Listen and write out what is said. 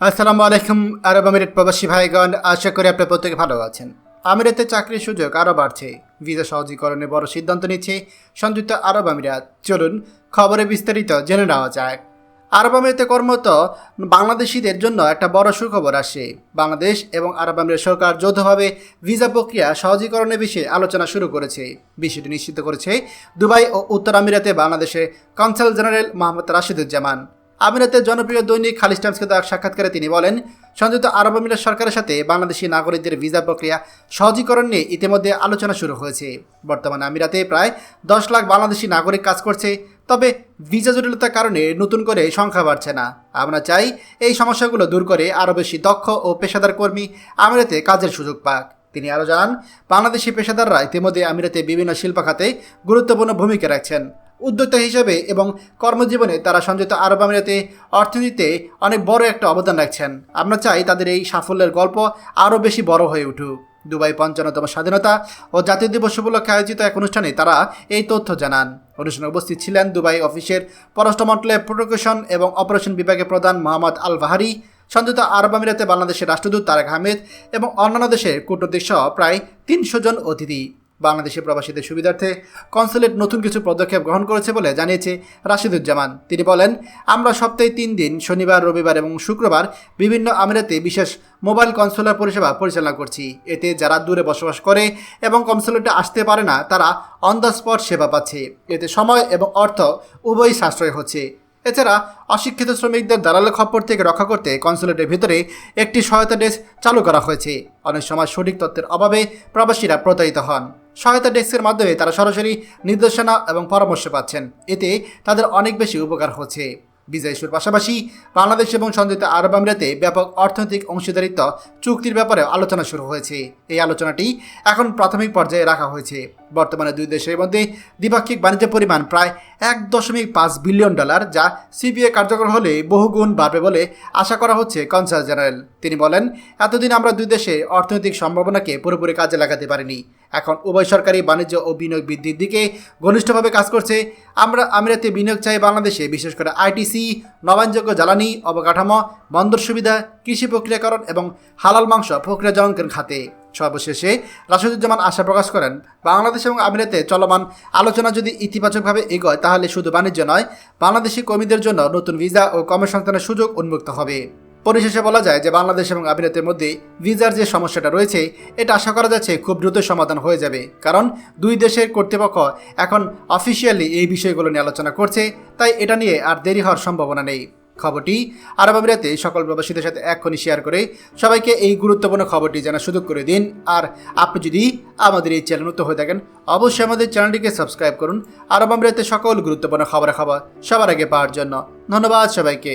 আসসালামু আলাইকুম, আরব আমিরাত প্রবাসী ভাইগণ, আশা করি আপনার প্রত্যেকে ভালো আছেন। আমিরাতে চাকরির সুযোগ আরও বাড়ছে। ভিসা সহজীকরণে বড় সিদ্ধান্ত নিচ্ছে সংযুক্ত আরব আমিরাত। চলুন খবরে বিস্তারিত জেনে নেওয়া যায় আরব আমিরাতে কর্মরত বাংলাদেশিদের জন্য একটা বড় সুখবর আসে বাংলাদেশ এবং আরব আমিরাত সরকার যৌথভাবে ভিসা প্রক্রিয়া সহজীকরণের বিষয়ে আলোচনা শুরু করেছে। বিষয়টি নিশ্চিত করেছে দুবাই ও উত্তর আমিরাতে বাংলাদেশের কনসাল জেনারেল মোহাম্মদ রাশিদুজ্জামান। আমিরাতের জনপ্রিয় দৈনিক খালিজ টাইমসকে দেওয়া সাক্ষাৎকারে তিনি বলেন, সংযুক্ত আরব আমিরাত সরকারের সাথে বাংলাদেশি নাগরিকদের ভিসা প্রক্রিয়া সহজীকরণ নিয়ে ইতিমধ্যে আলোচনা শুরু হয়েছে। বর্তমানে আমিরাতে প্রায় দশ লাখ বাংলাদেশি নাগরিক কাজ করছে, তবে ভিসা জটিলতার কারণে নতুন করে সংখ্যা বাড়ছে না। আমরা চাই এই সমস্যাগুলো দূর করে আরও বেশি দক্ষ ও পেশাদার কর্মী আমিরাতে কাজের সুযোগ পাক। তিনি আরও জানান, বাংলাদেশি পেশাদাররা ইতিমধ্যে আমিরাতে বিভিন্ন শিল্প খাতে গুরুত্বপূর্ণ ভূমিকা রাখছেন। উদ্যোক্তা হিসেবে এবং কর্মজীবনে তারা সংযুক্ত আরব আমিরাতে অর্থনীতিতে অনেক বড় একটা অবদান রাখছেন। আমরা চাই তাদের এই সাফল্যের গল্প আরও বেশি বড় হয়ে উঠুক। দুবাই পঞ্চান্নতম স্বাধীনতা ও জাতীয় দিবস উপলক্ষে আয়োজিত এক অনুষ্ঠানে তারা এই তথ্য জানান। অনুষ্ঠানে উপস্থিত ছিলেন দুবাই অফিসের পররাষ্ট্র মন্ত্রণালয়ের প্রোটোকেশন এবং অপারেশন বিভাগের প্রধান মোহাম্মদ আল বাহারি সংযুক্ত আরব আমিরাতে বাংলাদেশের রাষ্ট্রদূত তারেক আহমেদ এবং অন্যান্য দেশের কূটনৈতিক সহ প্রায় তিনশো জন অতিথি। বাংলাদেশের প্রবাসীদের সুবিধার্থে কনসুলেট নতুন কিছু পদক্ষেপ গ্রহণ করেছে বলে জানিয়েছে রাশিদুজ্জামান। তিনি বলেন, আমরা সপ্তাহে তিন দিন, শনিবার, রবিবার এবং শুক্রবার বিভিন্ন আমিরাতে বিশেষ মোবাইল কনসুলার পরিষেবা পরিচালনা করছি। এতে যারা দূরে বসবাস করে এবং কনসুলেটে আসতে পারে না, তারা অন দ্য স্পট সেবা পাচ্ছে। এতে সময় এবং অর্থ উভয়ই সাশ্রয় হচ্ছে। এছাড়া অশিক্ষিত শ্রমিকদের দালালের খপ্পর থেকে রক্ষা করতে কনসুলেটের ভিতরে একটি সহায়তা ডেস্ক চালু করা হয়েছে। অনেক সময় সঠিক তথ্যের অভাবে প্রবাসীরা প্রতারিত হন। সহায়তা ডেস্কের মাধ্যমে তারা সরাসরি নির্দেশনা এবং পরামর্শ পাচ্ছেন। এতে তাদের অনেক বেশি উপকার হচ্ছে। বিজয় ইস্যুর পাশাপাশি বাংলাদেশ এবং সংযুক্ত আরব আমিরাতে ব্যাপক অর্থনৈতিক অংশীদারিত্ব চুক্তির ব্যাপারে আলোচনা শুরু হয়েছে। এই আলোচনাটি এখন প্রাথমিক পর্যায়ে রাখা হয়েছে। বর্তমানে দুই দেশের মধ্যে দ্বিপাক্ষিক বাণিজ্য পরিমাণ প্রায় এক দশমিক পাঁচ বিলিয়ন ডলার, যা সিবিএ কার্যকর হলে বহুগুণ বাড়বে বলে আশা করা হচ্ছে কনসাল জেনারেল। তিনি বলেন, এতদিন আমরা দুই দেশে অর্থনৈতিক সম্ভাবনাকে পুরোপুরি কাজে লাগাতে পারিনি। এখন উভয় সরকারি বাণিজ্য ও বিনিয়োগ বৃদ্ধির দিকে ঘনিষ্ঠভাবে কাজ করছে। আমরা আমিরাতে বিনিয়োগ চাই বাংলাদেশে, বিশেষ করে আইটিসি, নবায়নযোগ্য জ্বালানি, অবকাঠামো, বন্দর সুবিধা, কৃষি প্রক্রিয়াকরণ এবং হালাল মাংস প্রক্রিয়াজনকের খাতে। সর্বশেষে রাশিদুজ্জামান আশা প্রকাশ করেন, বাংলাদেশ এবং আমিরাতে চলমান আলোচনা যদি ইতিবাচকভাবে এগোয়, তাহলে শুধু বাণিজ্য নয়, বাংলাদেশি কর্মীদের জন্য নতুন ভিসা ও কর্মসংস্থানের সুযোগ উন্মুক্ত হবে। পরিশেষে বলা যায় যে বাংলাদেশ এবং আমিরাতের মধ্যে ভিসার যে সমস্যাটা রয়েছে, এটা আশা করা যাচ্ছে খুব দ্রুত সমাধান হয়ে যাবে। কারণ দুই দেশের কর্তৃপক্ষ এখন অফিসিয়ালি এই বিষয়গুলো নিয়ে আলোচনা করছে, তাই এটা নিয়ে আর দেরি হওয়ার সম্ভাবনা নেই। খবরটি আরব আমিরাতে সকল প্রবাসীদের সাথে এক্ষুনি শেয়ার করে সবাইকে এই গুরুত্বপূর্ণ খবরটি জানার সুযোগ করে দিন। আর আপনি যদি আমাদের এই চ্যানেল নতুন হয়ে থাকেন, অবশ্যই আমাদের চ্যানেলটিকে সাবস্ক্রাইব করুন। আরব আমিরাতে সকল গুরুত্বপূর্ণ খবর সবার আগে পাওয়ার জন্য ধন্যবাদ সবাইকে।